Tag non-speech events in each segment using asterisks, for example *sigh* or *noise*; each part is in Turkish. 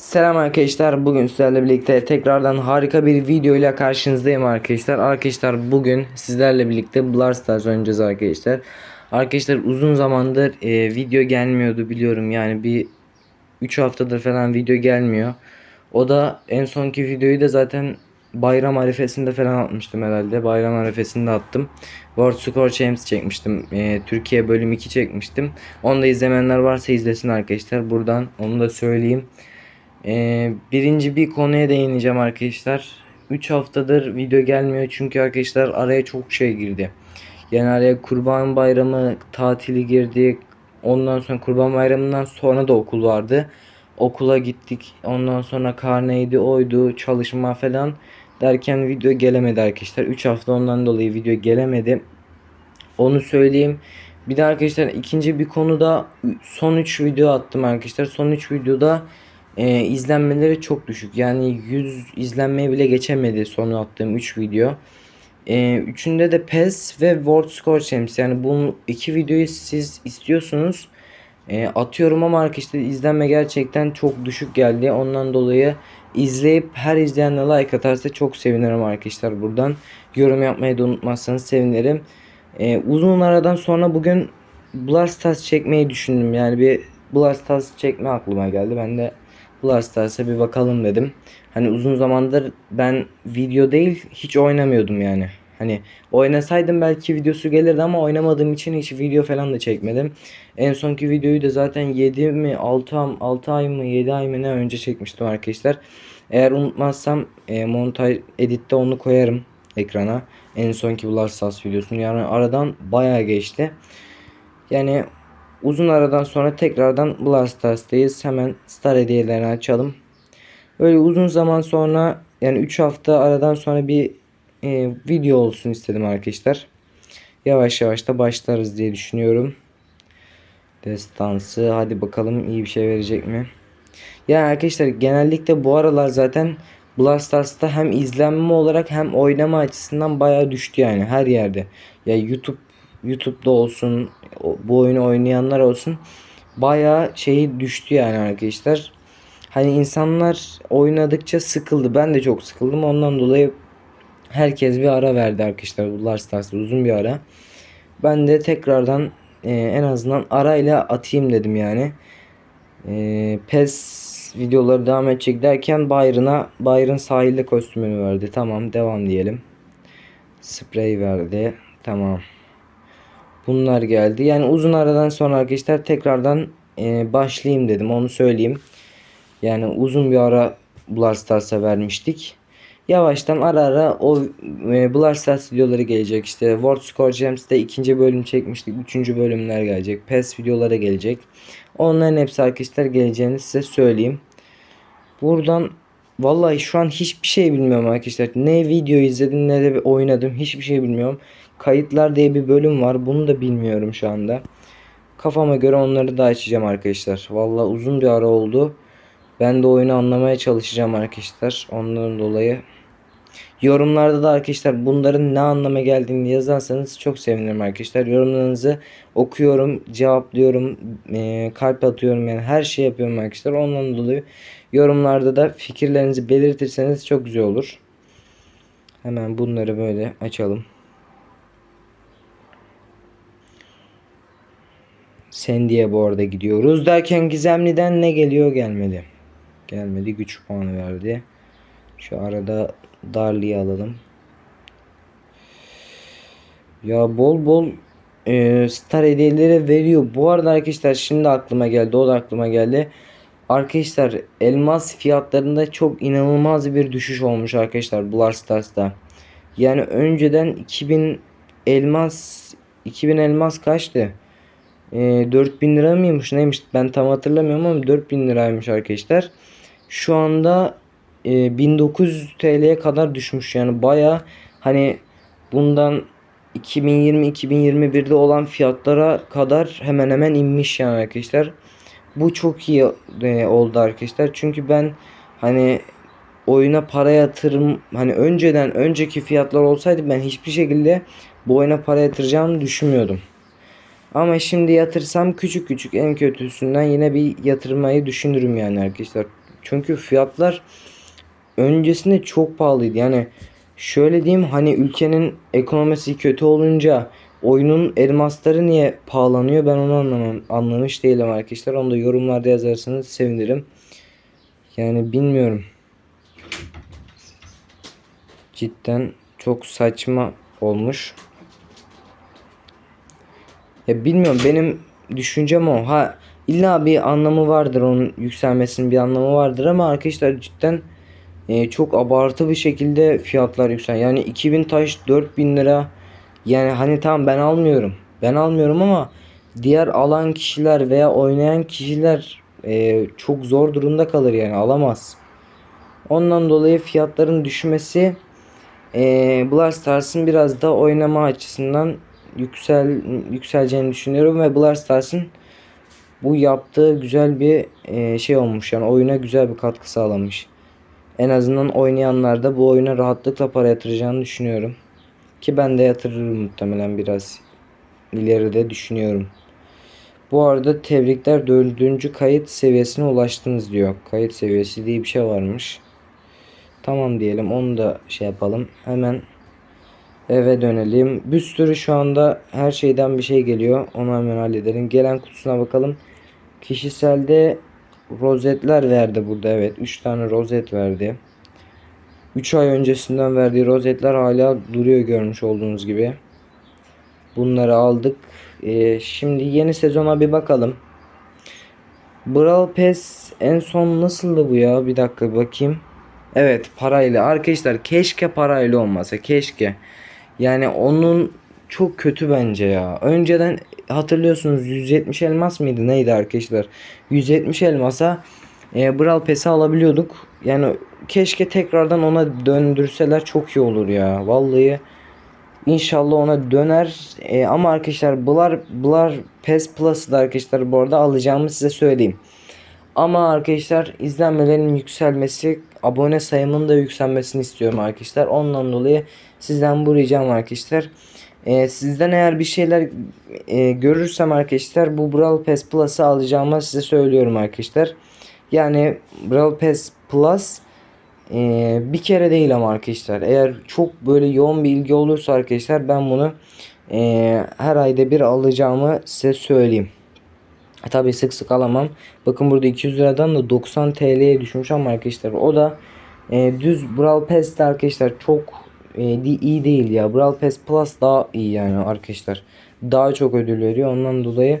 Selam arkadaşlar. Bugün sizlerle birlikte tekrardan harika bir video ile karşınızdayım arkadaşlar. Arkadaşlar bugün sizlerle birlikte Brawl Stars oynayacağız arkadaşlar. Arkadaşlar uzun zamandır e, video gelmiyordu biliyorum. Yani bir 3 haftadır falan video gelmiyor. O da en sonki videoyu da zaten bayram arifesinde falan atmıştım herhalde. Bayram arifesinde attım. World Score Champs çekmiştim. E, Türkiye bölüm 2 çekmiştim. Onu da izlemeyenler varsa izlesin arkadaşlar. Buradan onu da söyleyeyim. Ee, birinci bir konuya değineceğim arkadaşlar. 3 haftadır video gelmiyor çünkü arkadaşlar araya çok şey girdi. Yani araya kurban bayramı tatili girdi. Ondan sonra kurban bayramından sonra da okul vardı. Okula gittik. Ondan sonra karneydi, oydu, çalışma falan derken video gelemedi arkadaşlar. 3 hafta ondan dolayı video gelemedi. Onu söyleyeyim. Bir de arkadaşlar ikinci bir konuda son 3 video attım arkadaşlar. Son 3 videoda e, izlenmeleri çok düşük. Yani 100 izlenmeye bile geçemedi son attığım 3 video. E, üçünde de PES ve World Score Champs. Yani bu iki videoyu siz istiyorsunuz. E, atıyorum ama arkadaşlar izlenme gerçekten çok düşük geldi. Ondan dolayı izleyip her izleyenle like atarsa çok sevinirim arkadaşlar buradan. Yorum yapmayı da unutmazsanız sevinirim. E, uzun aradan sonra bugün Brawl Stars çekmeyi düşündüm. Yani bir Brawl Stars çekme aklıma geldi. Ben de Brawl Stars'a bir bakalım dedim. Hani uzun zamandır ben video değil hiç oynamıyordum yani. Hani oynasaydım belki videosu gelirdi ama oynamadığım için hiç video falan da çekmedim. En sonki videoyu da zaten 7 mi 6, 6 ay mı 7 ay mı ne önce çekmiştim arkadaşlar. Eğer unutmazsam e, montaj editte onu koyarım ekrana. En sonki Brawl Stars videosunu yani aradan bayağı geçti. Yani Uzun aradan sonra tekrardan Brawl Stars'tayız. Hemen star hediyelerini açalım. Böyle uzun zaman sonra yani 3 hafta aradan sonra bir e, video olsun istedim arkadaşlar. Yavaş yavaş da başlarız diye düşünüyorum. Destansı hadi bakalım iyi bir şey verecek mi? Yani arkadaşlar genellikle bu aralar zaten Brawl Stars'ta hem izlenme olarak hem oynama açısından bayağı düştü yani her yerde. Ya YouTube YouTube'da olsun bu oyunu oynayanlar olsun bayağı şeyi düştü yani arkadaşlar. Hani insanlar oynadıkça sıkıldı. Ben de çok sıkıldım. Ondan dolayı herkes bir ara verdi arkadaşlar. Bunlar Stars'ta uzun bir ara. Ben de tekrardan e, en azından arayla atayım dedim yani. E, PES videoları devam edecek derken Byron'a Byron sahilde kostümünü verdi. Tamam devam diyelim. Sprey verdi. Tamam. Bunlar geldi. Yani uzun aradan sonra arkadaşlar tekrardan e, başlayayım dedim. Onu söyleyeyim. Yani uzun bir ara Brawl Stars'a vermiştik. Yavaştan ara ara o e, Brawl Stars videoları gelecek. İşte World Score Champions'te ikinci bölüm çekmiştik. Üçüncü bölümler gelecek. PES videoları gelecek. Onların hepsi arkadaşlar geleceğini size söyleyeyim. Buradan Vallahi şu an hiçbir şey bilmiyorum arkadaşlar. Ne video izledim ne de oynadım. Hiçbir şey bilmiyorum. Kayıtlar diye bir bölüm var. Bunu da bilmiyorum şu anda. Kafama göre onları da açacağım arkadaşlar. Vallahi uzun bir ara oldu. Ben de oyunu anlamaya çalışacağım arkadaşlar. Ondan dolayı Yorumlarda da arkadaşlar bunların ne anlama geldiğini yazarsanız çok sevinirim arkadaşlar. Yorumlarınızı okuyorum, cevaplıyorum, e, kalp atıyorum yani her şey yapıyorum arkadaşlar. Ondan dolayı yorumlarda da fikirlerinizi belirtirseniz çok güzel olur. Hemen bunları böyle açalım. Sendi'ye bu arada gidiyoruz derken Gizemli'den ne geliyor gelmedi. Gelmedi güç puanı verdi. Şu arada Darlı'yı alalım. Ya bol bol e, star hediyeleri veriyor. Bu arada arkadaşlar şimdi aklıma geldi. O da aklıma geldi. Arkadaşlar elmas fiyatlarında çok inanılmaz bir düşüş olmuş arkadaşlar Brawl Stars'ta. Yani önceden 2000 elmas 2000 elmas kaçtı? E, 4000 lira mıymış neymiş ben tam hatırlamıyorum ama 4000 liraymış arkadaşlar. Şu anda e, 1900 TL'ye kadar düşmüş yani baya hani bundan 2020-2021'de olan fiyatlara kadar hemen hemen inmiş yani arkadaşlar. Bu çok iyi e, oldu arkadaşlar. Çünkü ben hani oyuna para yatırım hani önceden önceki fiyatlar olsaydı ben hiçbir şekilde bu oyuna para yatıracağımı düşünmüyordum. Ama şimdi yatırsam küçük küçük en kötüsünden yine bir yatırmayı düşünürüm yani arkadaşlar. Çünkü fiyatlar öncesinde çok pahalıydı. Yani şöyle diyeyim hani ülkenin ekonomisi kötü olunca oyunun elmasları niye pahalanıyor ben onu anlamam, anlamış değilim arkadaşlar. Onu da yorumlarda yazarsanız sevinirim. Yani bilmiyorum. Cidden çok saçma olmuş. Ya bilmiyorum benim düşüncem o. Ha illa bir anlamı vardır onun yükselmesinin bir anlamı vardır ama arkadaşlar cidden e, çok abartı bir şekilde fiyatlar yüksel. Yani 2000 taş 4000 lira. Yani hani tamam ben almıyorum. Ben almıyorum ama diğer alan kişiler veya oynayan kişiler e, çok zor durumda kalır yani alamaz. Ondan dolayı fiyatların düşmesi e, Brawl Stars'ın biraz da oynama açısından yüksel yükseleceğini düşünüyorum ve Brawl Stars'ın bu yaptığı güzel bir e, şey olmuş yani oyuna güzel bir katkı sağlamış. En azından oynayanlar da bu oyuna rahatlıkla para yatıracağını düşünüyorum. Ki ben de yatırırım muhtemelen biraz ileride düşünüyorum. Bu arada tebrikler dördüncü kayıt seviyesine ulaştınız diyor. Kayıt seviyesi diye bir şey varmış. Tamam diyelim onu da şey yapalım. Hemen eve dönelim. Bir sürü şu anda her şeyden bir şey geliyor. Onu hemen halledelim. Gelen kutusuna bakalım. Kişiselde rozetler verdi burada evet. 3 tane rozet verdi. 3 ay öncesinden verdiği rozetler hala duruyor görmüş olduğunuz gibi. Bunları aldık. Ee, şimdi yeni sezona bir bakalım. Brawl Pass en son nasıldı bu ya? Bir dakika bakayım. Evet parayla. Arkadaşlar keşke parayla olmasa. Keşke. Yani onun çok kötü bence ya. Önceden hatırlıyorsunuz 170 elmas mıydı neydi arkadaşlar? 170 elmasa e, Brawl Pass'i alabiliyorduk. Yani keşke tekrardan ona döndürseler çok iyi olur ya. Vallahi İnşallah ona döner. E, ama arkadaşlar Blar Blar Pass Plus'ı da arkadaşlar bu arada alacağımı size söyleyeyim. Ama arkadaşlar izlenmelerin yükselmesi, abone sayımının da yükselmesini istiyorum arkadaşlar. Ondan dolayı sizden bu ricam arkadaşlar. E, sizden eğer bir şeyler e, görürsem arkadaşlar bu Brawl Pass Plus'ı alacağımı size söylüyorum arkadaşlar. Yani Brawl Pass Plus ee, bir kere değil ama arkadaşlar. Eğer çok böyle yoğun bir ilgi olursa arkadaşlar ben bunu e, her ayda bir alacağımı size söyleyeyim. E, Tabi sık sık alamam. Bakın burada 200 liradan da 90 TL'ye düşmüş ama arkadaşlar o da e, düz Brawl Pass'te arkadaşlar çok e, iyi değil ya. Brawl Pass Plus daha iyi yani arkadaşlar. Daha çok ödül veriyor. Ondan dolayı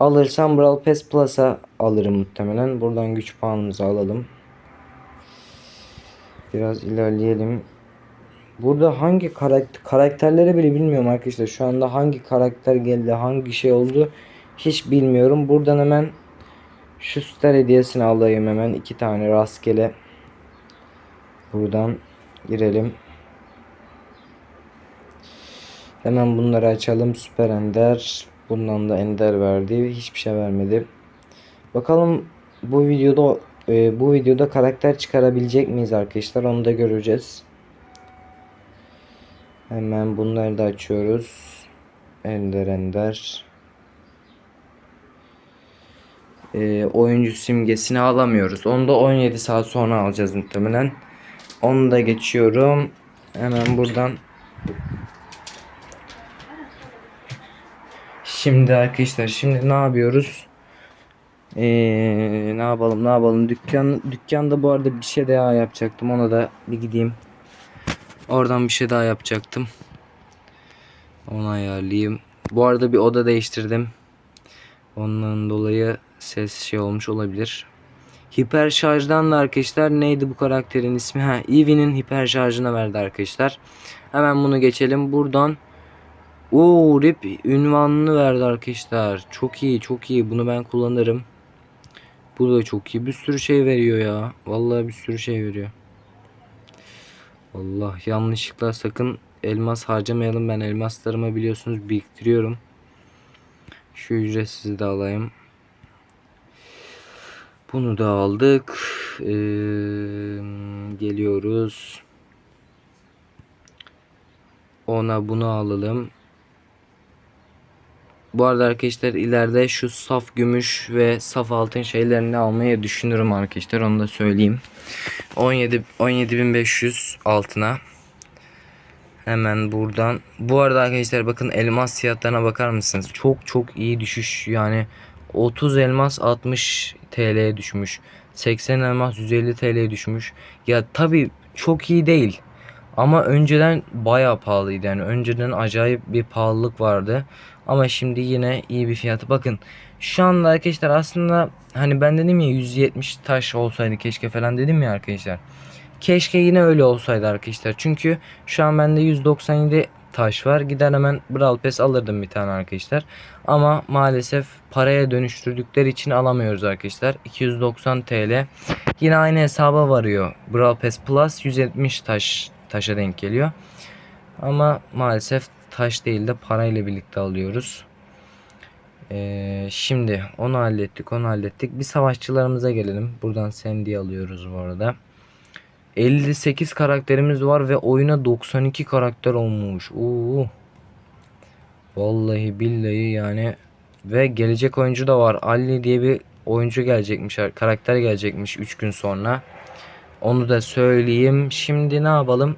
alırsam Brawl Pass Plus'a alırım muhtemelen. Buradan güç puanımızı alalım. Biraz ilerleyelim. Burada hangi karakter karakterleri bile bilmiyorum arkadaşlar. Şu anda hangi karakter geldi, hangi şey oldu hiç bilmiyorum. Buradan hemen şu star hediyesini alayım hemen. iki tane rastgele. Buradan girelim. Hemen bunları açalım. Süper Ender. Bundan da Ender verdi. Hiçbir şey vermedi. Bakalım bu videoda e, bu videoda karakter çıkarabilecek miyiz arkadaşlar onu da göreceğiz. Hemen bunları da açıyoruz. Ender Ender. E, oyuncu simgesini alamıyoruz. Onu da 17 saat sonra alacağız muhtemelen. Onu da geçiyorum. Hemen buradan Şimdi arkadaşlar şimdi ne yapıyoruz? Ee, ne yapalım ne yapalım dükkan dükkanda bu arada bir şey daha yapacaktım ona da bir gideyim oradan bir şey daha yapacaktım onu ayarlayayım bu arada bir oda değiştirdim ondan dolayı ses şey olmuş olabilir hiper şarjdan da arkadaşlar neydi bu karakterin ismi ha Eevee'nin hiper şarjına verdi arkadaşlar hemen bunu geçelim buradan Oo rip ünvanını verdi arkadaşlar. Çok iyi çok iyi. Bunu ben kullanırım. Bu da çok iyi. Bir sürü şey veriyor ya. Vallahi bir sürü şey veriyor. Allah yanlışlıkla sakın elmas harcamayalım. Ben elmaslarımı biliyorsunuz biriktiriyorum. Şu ücretsiz de alayım. Bunu da aldık. Ee, geliyoruz. Ona bunu alalım. Bu arada arkadaşlar ileride şu saf gümüş ve saf altın şeylerini almayı düşünürüm arkadaşlar. Onu da söyleyeyim. 17 17500 altına. Hemen buradan. Bu arada arkadaşlar bakın elmas fiyatlarına bakar mısınız? Çok çok iyi düşüş. Yani 30 elmas 60 TL'ye düşmüş. 80 elmas 150 TL'ye düşmüş. Ya tabi çok iyi değil. Ama önceden bayağı pahalıydı yani önceden acayip bir pahalılık vardı. Ama şimdi yine iyi bir fiyatı. Bakın şu anda arkadaşlar aslında hani ben dedim ya 170 taş olsaydı keşke falan dedim ya arkadaşlar. Keşke yine öyle olsaydı arkadaşlar. Çünkü şu an bende 197 taş var. Gider hemen Brawl Pass alırdım bir tane arkadaşlar. Ama maalesef paraya dönüştürdükleri için alamıyoruz arkadaşlar. 290 TL. Yine aynı hesaba varıyor. Brawl Pass Plus 170 taş taşa denk geliyor. Ama maalesef taş değil de parayla birlikte alıyoruz. Ee, şimdi onu hallettik onu hallettik. Bir savaşçılarımıza gelelim. Buradan Sandy alıyoruz bu arada. 58 karakterimiz var ve oyuna 92 karakter olmuş. Oo. Vallahi billahi yani ve gelecek oyuncu da var. Ali diye bir oyuncu gelecekmiş, karakter gelecekmiş 3 gün sonra. Onu da söyleyeyim. Şimdi ne yapalım?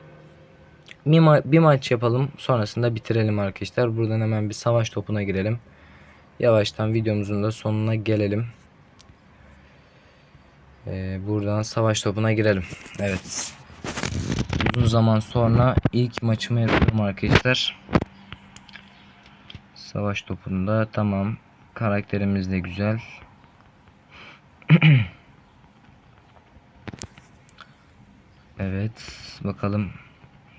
Bir, ma- bir maç yapalım. Sonrasında bitirelim arkadaşlar. Buradan hemen bir savaş topuna girelim. Yavaştan videomuzun da sonuna gelelim. Ee, buradan savaş topuna girelim. Evet. Uzun zaman sonra ilk maçımı yapıyorum arkadaşlar. Savaş topunda tamam. Karakterimiz de güzel. *clears throat* evet. Bakalım.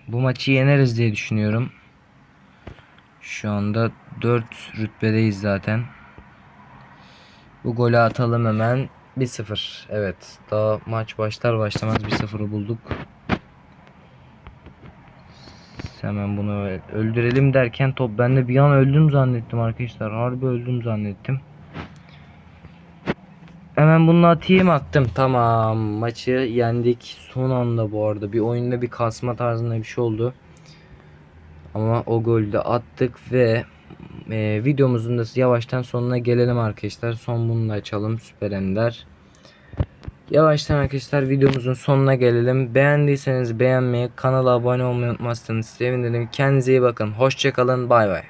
Bu maçı yeneriz diye düşünüyorum. Şu anda 4 rütbedeyiz zaten. Bu golü atalım hemen. 1-0. Evet. Daha maç başlar başlamaz 1-0'ı bulduk. Hemen bunu öldürelim derken top bende bir an öldüm zannettim arkadaşlar. Harbi öldüm zannettim. Hemen bunu atayım attım. Tamam. Maçı yendik. Son anda bu arada. Bir oyunda bir kasma tarzında bir şey oldu. Ama o golü de attık ve e, videomuzun da yavaştan sonuna gelelim arkadaşlar. Son bunu da açalım. Süper Ender. Yavaştan arkadaşlar videomuzun sonuna gelelim. Beğendiyseniz beğenmeyi, kanala abone olmayı unutmazsanız sevinirim. Kendinize iyi bakın. Hoşçakalın. Bay bay.